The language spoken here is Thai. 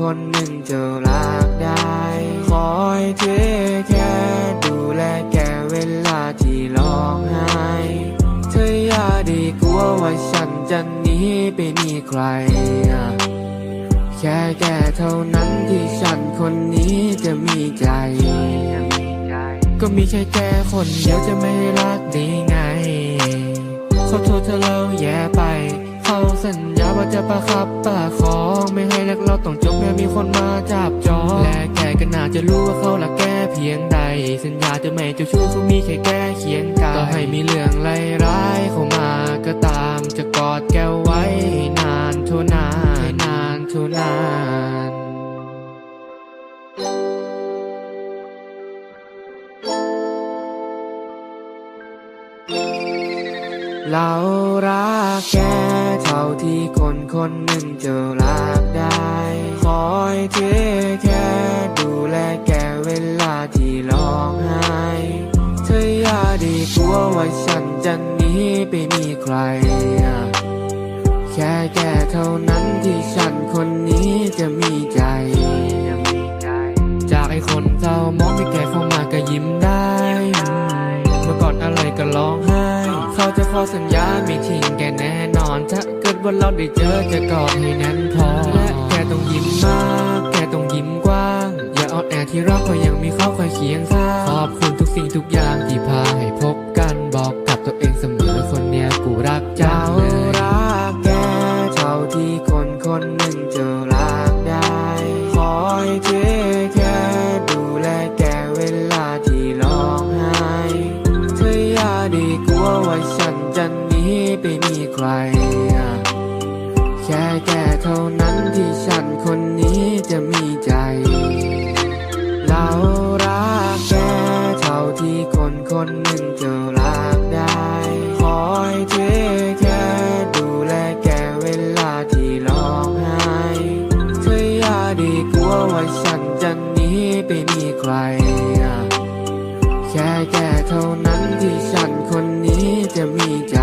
คนหนึ่งจะรักได้ คอยเทแค่ดูแลแกเวลาที่ร้องไห้ เธออย่าได้กลัวว่าฉันจะหนีไปมีใคร แค่แกเท่านั้นที่ฉันคนนี้จะมีใจ ก็มีแค่แกคนเดียวจะไม่รักได้ไงขอโทษเธอเราแย่ไป เขาสัญญา ว่าจะประคับประคองไม่ให้รักเราต้องจบแม้มีคนมาจับจองและแกก็น่าจะรู้ว่าเขารักแกเพียงใด สัญญาจะไม่เจ้าชู้เขามีแค่แกเคียงกายต่อให้มีเรื่องไร้ายเข้ามาก็ตาม จะกอดแกไว้นานเท่านานให้นานเท่านานเรารักแกเท่าที่คน คนหนึ่งจะรักได้ คอยเทแค่ดูแลแกเวลาที่ร้องไห้เธออย่าได้กลัวว่าฉันจะหนีไปมีใคร แค่แกเท่านั้นที่ฉันคนนี้จะมีใจ จากไอ้คนเศร้ามองที่แกเข้ามาก็ยิ้มได้ เมื่อก่อนอะไรก็ร้องไห้ เขาจะขอสัญญาไม่ทิ้งแกแน่นอนถ้า ว่าเราได้เจอจะกอดให้แน่นพอและแกต้องยิ้มมาก แกต้องยิ้มกว้าง อย่าอ่อนแอที่รักก็ยังมีเขาคอยเคียงข้างขอบคุณทุกสิ่งทุกอย่างที่พาให้พบกันบอกกับตัวเองเสมอคนเนี้ยกูรักจังเลยรักแกเท่าที่คนคนหนึ่งจะรักได้คอยเทแค่ดูแลแกเวลาที่ร้องไห้เธออย่าได้กลัวว่าฉันจะหนีไปมีใคร เท่านั้นที่ฉันคนนี้จะมีใจ เรารักแกเท่าที่คนคนหนึ่งจะรักได้คอยเทแค่ดูแลแกเวลาที่ร้องไห้เธออย่าด้กลัวว่าฉันจะหนีไปมีใคร แค่แกเท่านั้นที่ฉันคนนี้จะมีใจ